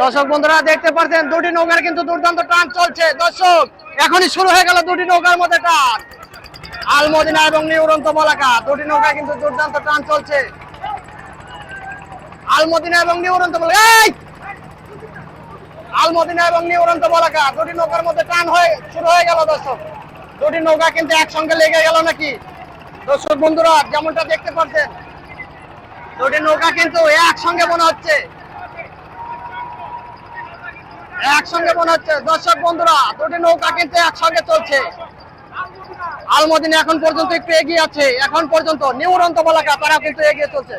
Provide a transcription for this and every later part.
দর্শক বন্ধুরা, দেখতে পাচ্ছেন দুটি নৌকার কিন্তু দুর্দান্ত টান চলছে। দর্শক, এখনই শুরু হয়ে গেল দুটি নৌকার মধ্যে টান। আলমদিনা এবং নিউরন্ত বলাকা দুটি নৌকা কিন্তু দুর্দান্ত টান চলছে। আলমদিনা এবং নিউরন্ত! আলমদিনা এবং নিউরন্ত বলাকা দুটি নৌকার মধ্যে টান হয়ে, শুরু হয়ে গেল দর্শক। দুটি নৌকা কিন্তু একসঙ্গে লেগে গেল নাকি? দর্শক বন্ধুরা, যেমনটা দেখতে পাচ্ছেন দুটি নৌকা কিন্তু একসঙ্গে মনে হচ্ছে। একসঙ্গে মনে হচ্ছে। দর্শক বন্ধুরা, দুটি নৌকা কিন্তু একসঙ্গে চলছে। আলমদিন এখন পর্যন্ত একটু এগিয়ে আছে। এখন পর্যন্ত নিউরন্ত বলাকা তারা কিন্তু এগিয়ে চলছে।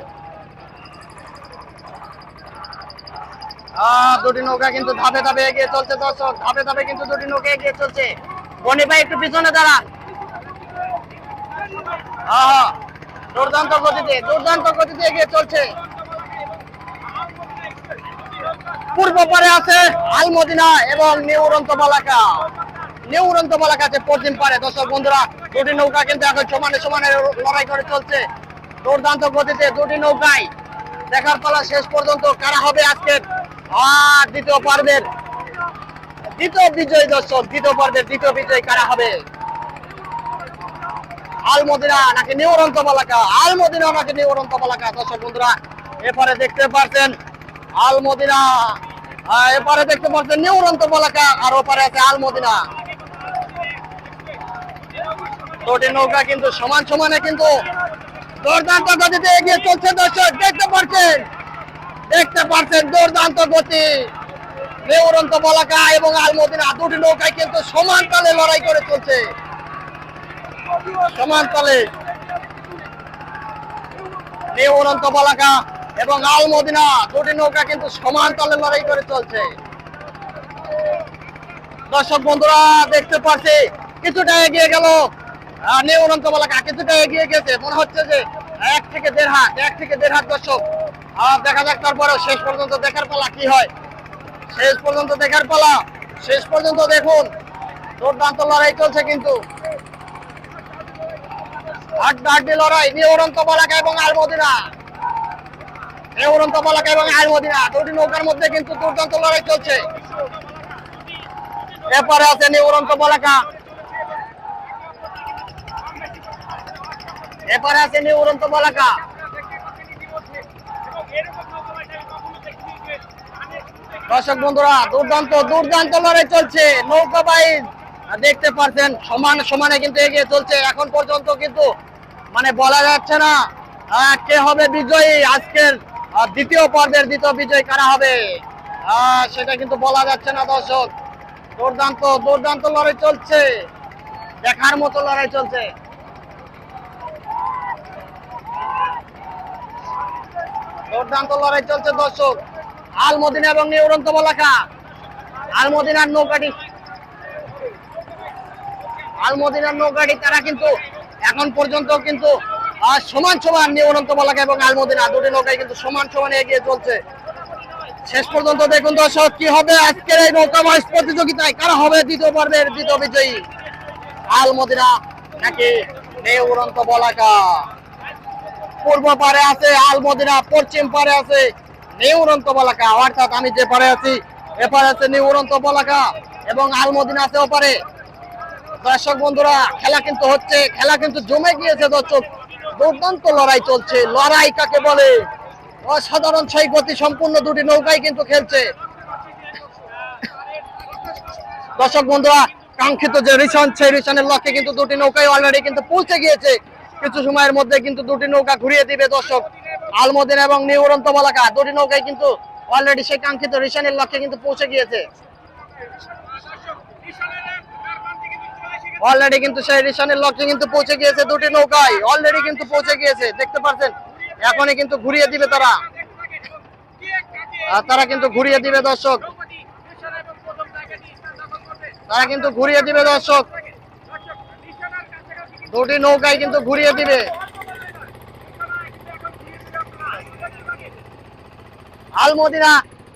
দুটি নৌকা কিন্তু ধাপে ধাপে এগিয়ে চলছে দর্শক। ধাপে ধাপে কিন্তু দুটি নৌকা এগিয়ে চলছে। বনি ভাই, একটু পিছনে দাঁড়ান। দুর্দান্ত গতিতে দুর্দান্ত গতিতে এগিয়ে চলছে। পূর্ব পারে আছে আলমদিনা এবং নিউরন্ত বালাকা নিউরন্ত বালাকা আছে পশ্চিম পারে। দর্শক বন্ধুরা, দুটি নৌকা কিন্তু এখন সমানে সমানে লড়াই করে চলছে। দুর্দান্ত গতিতে দুটি নৌকায় দেখার পালা শেষ পর্যন্ত কারা হবে আজকে? আর দ্বিতীয় পর্বের দ্বিতীয় বিজয় দর্শক, দ্বিতীয় পর্বের দ্বিতীয় বিজয় কারা হবে? আলমদিনা নাকি নিউরন্ত বালাকা আলমদিনা নাকি নিউরন্ত বালাকা দর্শক বন্ধুরা এপারে দেখতে পাচ্ছেন আলমদিনা এপারে দেখতে পাচ্ছেন নিউরন্ত বলাকা, আর ওপারে আছে আলমদিনা। দুটি নৌকা কিন্তু সমান সমানে কিন্তু দুর্দান্ত গতিতে এগিয়ে চলছে দর্শক, দেখতে পাচ্ছেন দেখতে পাচ্ছেন দুর্দান্ত গতি। নিউরন্ত বলাকা এবং আলমদিনা দুটি নৌকায় কিন্তু সমান তালে লড়াই করে চলছে। সমান তালে। নিউরন্ত বলাকা এবং আলমদিনা দুটি নৌকা কিন্তু সমান তালে লড়াই করে চলছে। দর্শক বন্ধুরা দেখতে পাচ্ছি কিছুটা এগিয়ে গেল। আহ, নিউরন্ত কিছুটা এগিয়ে গেছে। মনে হচ্ছে যে এক থেকে দেড় হাত এক থেকে দেড় হাত দর্শক। আর দেখা যাক তারপরেও শেষ পর্যন্ত দেখার পালা কি হয়। শেষ পর্যন্ত দেখার পালা শেষ পর্যন্ত দেখুন দুর্দান্ত লড়াই চলছে কিন্তু। আড্ডা আড্ডি লড়াই নিউরন্ত বলাকা এবং আলমদিনা নিউরন্ত বলাকা এবং আলমদিনা দুটি নৌকার মধ্যে কিন্তু দুর্দান্ত লড়াই চলছে। এরপরে আছে নিউরন্ত বলাকা। এরপরে আছে নিউরন্ত বলাকা। দর্শক বন্ধুরা, দুর্দান্ত দুর্দান্ত লড়াই চলছে। নৌকা বাইন দেখতে পাচ্ছেন সমান সমানে কিন্তু এগিয়ে চলছে। এখন পর্যন্ত কিন্তু মানে বলা যাচ্ছে না কে হবে বিজয়ী আজকের দ্বিতীয় পর্বের দ্বিতীয় বিজয় কারা হবে? সেটা কিন্তু বলা যাচ্ছে না, দর্শক। দুর্দান্ত দুর্দান্ত লড়াই চলছে। দেখার মতো লড়াই চলছে। দুর্দান্ত লড়াই চলছে, দর্শক। আলমদিনা এবং নিউরন্ত বলাকা আলমদিনার নৌকাটি আলমদিনার নৌকাটি তারা কিন্তু এখন পর্যন্ত কিন্তু আহ, সমান সমান নিউরন্ত বলাকা এবং আলমদিনা দুটি নৌকায় কিন্তু সমান সমান এগিয়ে চলছে। শেষ পর্যন্ত দেখুন দর্শক কি হবে আজকের এই নৌকা মহেশ প্রতিযোগিতায়? কারা হবে দ্বিতীয় পর্বের দ্বিতীয় বিজয়ী? আলমদিনা নাকি নেউরন্ত বলাকা? পূর্ব পারে আছে আলমদিনা পশ্চিম পারে আছে নিউরন্ত বলাকা। অর্থাৎ আমি যে পারে আছি এপারে আছে নিউরন্ত বলাকা এবং আলমদিনা আছে ওপারে। দর্শক বন্ধুরা খেলা কিন্তু হচ্ছে খেলা কিন্তু জমে গিয়েছে দর্শক। দুর্দান্ত লড়াই চলছে। লড়াই কাকে বলে? অসাধারণ সেই গতি সম্পূর্ণ দুটি নৌকাই কিন্তু খেলছে। দর্শক বন্ধুরা, কাঙ্ক্ষিত যে রিশন সেই রিশনের লক্ষ্যে কিন্তু দুটি নৌকায় অলরেডি কিন্তু পৌঁছে গিয়েছে। কিছু সময়ের মধ্যে কিন্তু দুটি নৌকা ঘুরিয়ে দিবে দর্শক। আলমদিন এবং নিউরন্ত বলাকা দুটি নৌকায় কিন্তু অলরেডি সেই কাঙ্ক্ষিত রিশনের লক্ষ্যে কিন্তু পৌঁছে গিয়েছে। অলরেডি কিন্তু সেই রিশনের লক্ষ্যে কিন্তু পৌঁছে গিয়েছে দুটি নৌকায়। অলরেডি কিন্তু পৌঁছে গিয়েছে, দেখতে পাচ্ছেন এখনই কিন্তু ঘুরিয়ে দিবে তারা। আর তারা কিন্তু ঘুরিয়ে দিবে, দর্শক। তারা কিন্তু ঘুরিয়ে দিবে, দর্শক। দুটি নৌকায় কিন্তু ঘুরিয়ে দিবে। আলমদিনা,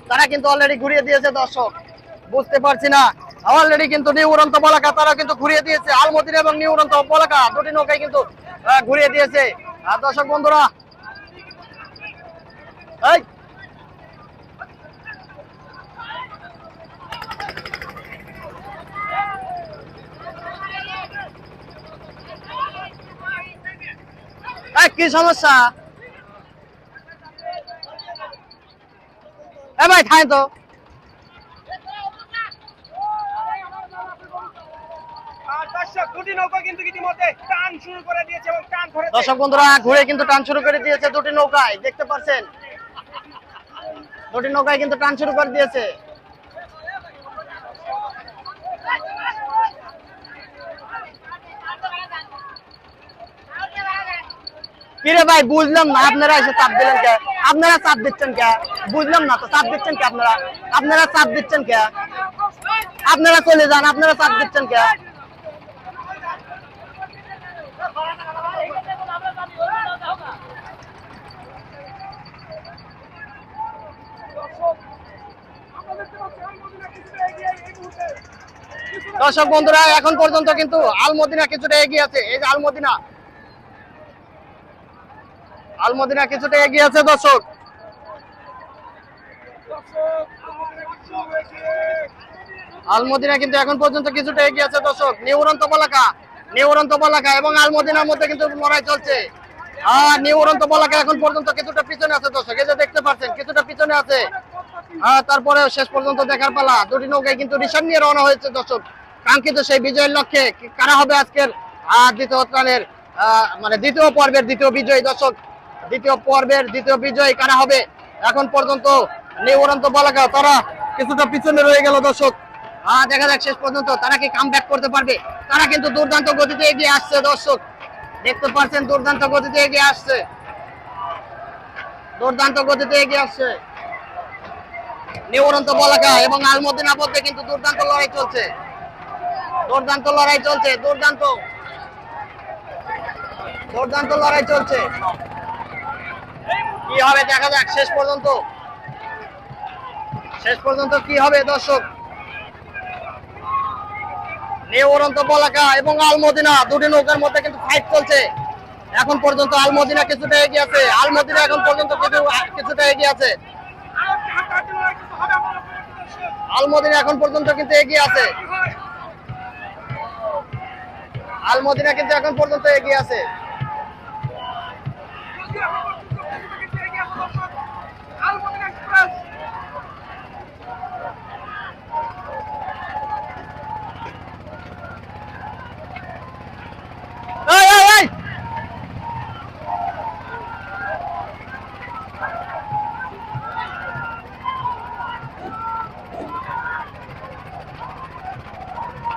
তারা কিন্তু অলরেডি ঘুরিয়ে দিয়েছে, দর্শক। বুঝতে পারছি না। অলরেডি কিন্তু নিউ উড়ন্ত পলাকা তারা কিন্তু ঘুরিয়ে দিয়েছে। আলমদিন এবং নিউ উড়ন্ত পলাকা দুটি নৌকায় কিন্তু ঘুরিয়ে দিয়েছে। আর দর্শক বন্ধুরা, এই! কি সমস্যা? এ ভাই খায় তো। নৌকা কিন্তু ইতিমধ্যে টান শুরু করে দিয়েছে এবং টান ধরেছে। দর্শক বন্ধুরা, ঘুরে কিন্তু টান শুরু করে দিয়েছে দুটি নৌকায়, দেখতে পাচ্ছেন দুটি নৌকায় কিন্তু টান শুরু করে দিয়েছে। ভাই, বুঝলাম না, আপনারা এসে চাপ দিলেন কে? আপনারা চাপ দিচ্ছেন কে? বুঝলাম না তো, চাপ দিচ্ছেন কে আপনারা? আপনারা চাপ দিচ্ছেন কে? আপনারা চলে যান, আপনারা চাপ দিচ্ছেন কে? দর্শক বন্ধুরা, এখন পর্যন্ত কিন্তু আলমদিনা কিছুটা এগিয়ে আছে। এই যে আলমদিনা। আলমদিনা কিছুটা এগিয়ে আছে দর্শক। আলমদিনা কিন্তু এখন পর্যন্ত কিছুটা এগিয়ে আছে দর্শক। নিউরন্ত পলাকা নিউরন্ত পলাকা এবং আলমদিনার মধ্যে কিন্তু লড়াই চলছে। আর নিউরন্ত পলাকা এখন পর্যন্ত কিছুটা পিছনে আছে দর্শক। এই যে দেখতে পাচ্ছেন কিছুটা পিছনে আছে। তারপরে শেষ পর্যন্ত দেখার পালা। দুটি নৌকায় কিন্তু রিসার্ভ নিয়ে রওনা হয়েছে দর্শক। কাঙ্ক্ষিত সেই বিজয়ের লক্ষ্যে কারা হবে আজকের দ্বিতীয় আহ, মানে দ্বিতীয় পর্বের দ্বিতীয় বিজয়ী দর্শক? দ্বিতীয় পর্বের দ্বিতীয় বিজয়ী কারা হবে? এখন পর্যন্ত নিউরন্ত বলাকা তারা কিছুটা পিছনে রয়ে গেল দর্শক। দেখা যাক শেষ পর্যন্ত তারা কি কাম করতে পারবে। তারা কিন্তু দুর্দান্ত গতিতে এগিয়ে আসছে দর্শক। দেখতে পাচ্ছেন দুর্দান্ত গতিতে এগিয়ে আসছে। দুর্দান্ত গতিতে এগিয়ে আসছে। নিউরন্ত বলাকা এবং আলমদিনা মধ্যে কিন্তু দুর্দান্ত লড়াই চলছে। দুর্দান্ত লড়াই চলছে, দুর্দান্ত। দুর্দান্ত লড়াই চলছে। কি হবে দেখা যাক, শেষ পর্যন্ত। শেষ পর্যন্ত কি হবে দর্শক? নিউরন্ত বলাকা এবং আলমদিনা, দুটি নৌকার মধ্যে কিন্তু ফাইট চলছে। এখন পর্যন্ত আলমদিনা কিছুটা এগিয়ে আছে। আলমদিনা এখন পর্যন্ত কিছু, কিছুটা এগিয়ে আছে। আলমদিনা এখন পর্যন্ত কিন্তু এগিয়ে আছে। আলমদিনা কিন্তু এখন পর্যন্ত এগিয়ে আছে এই, এই, এই!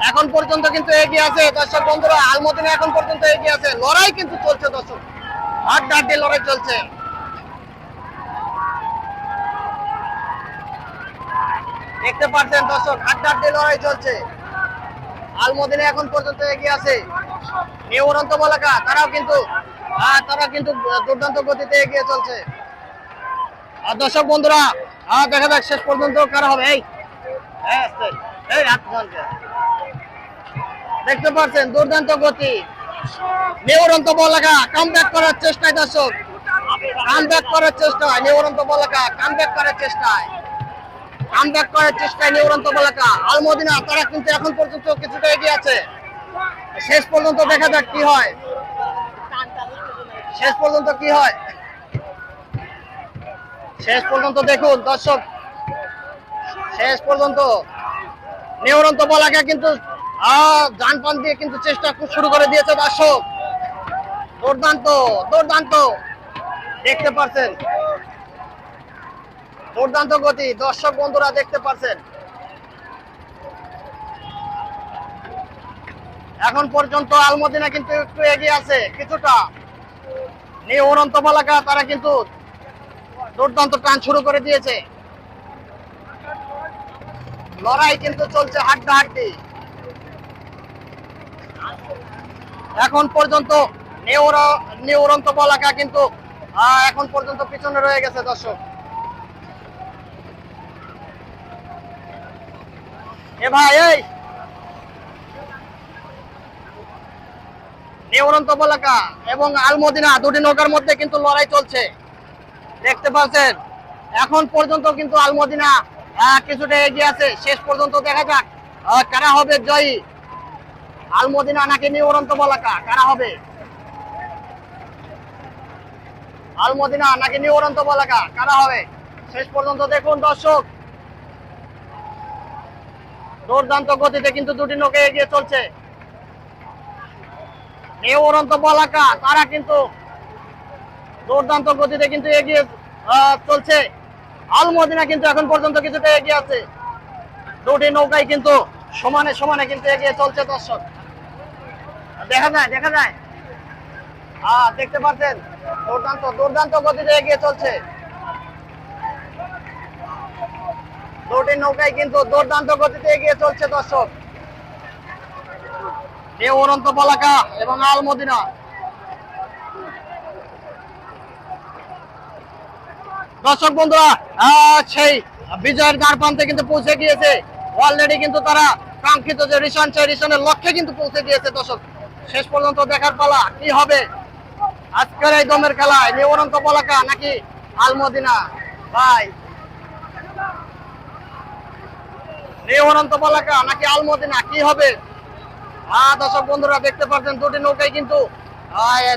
এখন পর্যন্ত কিন্তু এগিয়ে আছে দর্শক বন্ধুরা আলমদিনা এখন পর্যন্ত এগিয়ে আছে লড়াই কিন্তু চলছে দর্শক হাড্ডাহাড্ডি লড়াই চলছে দেখতে পাচ্ছেন দর্শক হাড্ডাহাড্ডি লড়াই চলছে আলমদিনা এখন পর্যন্ত এগিয়ে আছে নিউরন্ত বলাকা তারাও কিন্তু তারা কিন্তু দুর্দান্ত গতিতে এগিয়ে চলছে আর দর্শক বন্ধুরা দেখা যাক শেষ পর্যন্ত কারা হবে এই আস্তে, এই ধরছে। দেখতে পাচ্ছেন, দুর্দান্ত গতি। নিউরন্ত বলাকা কাম করার চেষ্টায় দর্শক। কাম করার চেষ্টায় নিউরন্ত বলাকা কাম ব্যাক করার চেষ্টায়। কাম করার চেষ্টায় নিউরন্ত বলাকা আলমদিনা, তারা কিন্তু এখন পর্যন্ত কিছুটা এগিয়ে আছে। শেষ পর্যন্ত দেখা যাক কি হয়। শেষ পর্যন্ত কি হয়। শেষ পর্যন্ত দেখুন, দর্শক। শেষ পর্যন্ত। নিউরন্ত বলাকা কিন্তু যান পান দিয়ে কিন্তু চেষ্টা শুরু করে দিয়েছে দর্শক। দুর্দান্ত দুর্দান্ত। দেখতে দুর্দান্ত গতি, দর্শক বন্ধুরা দেখতে এখন পর্যন্ত আলমদিনা কিন্তু একটু এগিয়ে আছে, কিছুটা। নিয়ে অনন্ত মালাকা তারা কিন্তু দুর্দান্ত টান শুরু করে দিয়েছে। লড়াই কিন্তু চলছে হাড্ডা হাড্ডি এখন পর্যন্ত নেওর, নেওরন্ত বলাকা কিন্তু এখন পর্যন্ত পিছনে রয়ে গেছে দর্শক। এ ভাই, এই! নেওরন্ত বলাকা এবং আলমদিনা দুটি নৌকার মধ্যে কিন্তু লড়াই চলছে। দেখতে পাচ্ছেন, এখন পর্যন্ত কিন্তু আলমদিনা কিছুটা এগিয়ে আছে। শেষ পর্যন্ত দেখা যাক কারা হবে জয়ী। আলমদিনা নাকি নিউরন্ত বলাকা? কারা হবে? আলমদিনা নাকি নিউ বলাকা? কারা হবে? শেষ পর্যন্ত দেখুন দর্শক। দুর্দান্ত গতিতে কিন্তু দুটি নৌকা এগিয়ে চলছে। নিউ বলাকা, তারা কিন্তু দুর্দান্ত গতিতে কিন্তু এগিয়ে চলছে। আলমদিনা কিন্তু এখন পর্যন্ত কিছুটা এগিয়ে আছে। দুটি নৌকায় কিন্তু সমানে সমানে কিন্তু এগিয়ে চলছে দর্শক। দেখা যায় দেখা যায়। হ্যাঁ দেখতে পাচ্ছেন দুর্দান্ত দুর্দান্ত গতিতে এগিয়ে চলছে। দুটি নৌকায় কিন্তু দুর্দান্ত গতিতে এগিয়ে চলছে দর্শক। এ অনন্ত পলাকা এবং আলমদিনা দর্শক বন্ধুরা আহ, সেই বিজয়ের দ্বার প্রান্তে কিন্তু পৌঁছে গিয়েছে। অলরেডি কিন্তু তারা কাঙ্ক্ষিত যে রিশন সেই রিশনের লক্ষ্যে কিন্তু পৌঁছে গিয়েছে দর্শক। শেষ পর্যন্ত দেখার পালা, কি হবে? আজকের এই দমের খেলায় নিবরন্ত পলাকা নাকি আলমদিনা? ভাই। নিবরন্ত পলাকা নাকি আলমদিনা, কি হবে? হ্যাঁ দর্শক বন্ধুরা, দেখতে পাচ্ছেন দুটি নৌকায় কিন্তু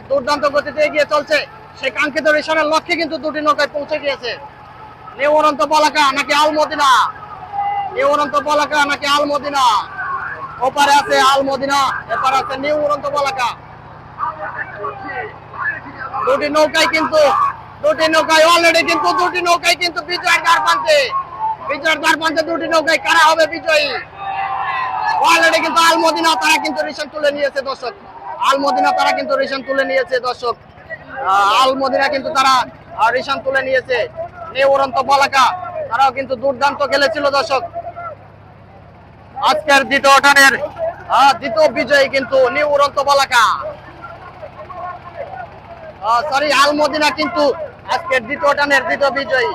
দুর্দান্ত গতিতে এগিয়ে চলছে। সেই কাঙ্ক্ষিত রেশনের লক্ষ্যে কিন্তু দুটি নৌকায় পৌঁছে গিয়েছে। নিবরন্ত পলাকা নাকি আলমদিনা? নিবরন্ত পলাকা নাকি আলমদিনা? ওপারে আছে আলমদিনা এপারে আছে নিউ উড়ন্ত পলাকা দুটি নৌকায় কিন্তু দুটি নৌকায় অলরেডি কিন্তু দুটি নৌকায় কিন্তু বিজয়ের দ্বার প্রান্তে। বিজয়ের দ্বার প্রান্তে দুটি নৌকায় কারা হবে বিজয়ী? অলরেডি কিন্তু আলমদিনা তারা কিন্তু রিশন তুলে নিয়েছে দর্শক। আলমদিনা তারা কিন্তু রিশন তুলে নিয়েছে দর্শক। আহ, আলমদিনা কিন্তু তারা রিশন তুলে নিয়েছে। নিউ উড়ন্ত পলাকা তারাও কিন্তু দুর্দান্ত খেলেছিল দর্শক। আজকের দ্বিতীয় আহ, দ্বিতীয় বিজয়ী কিন্তু নিউ উড়ন্ত বলাকা। সরি আলমদিনা কিন্তু আজকের দ্বিতীয় টানের দ্বিতীয় বিজয়ী।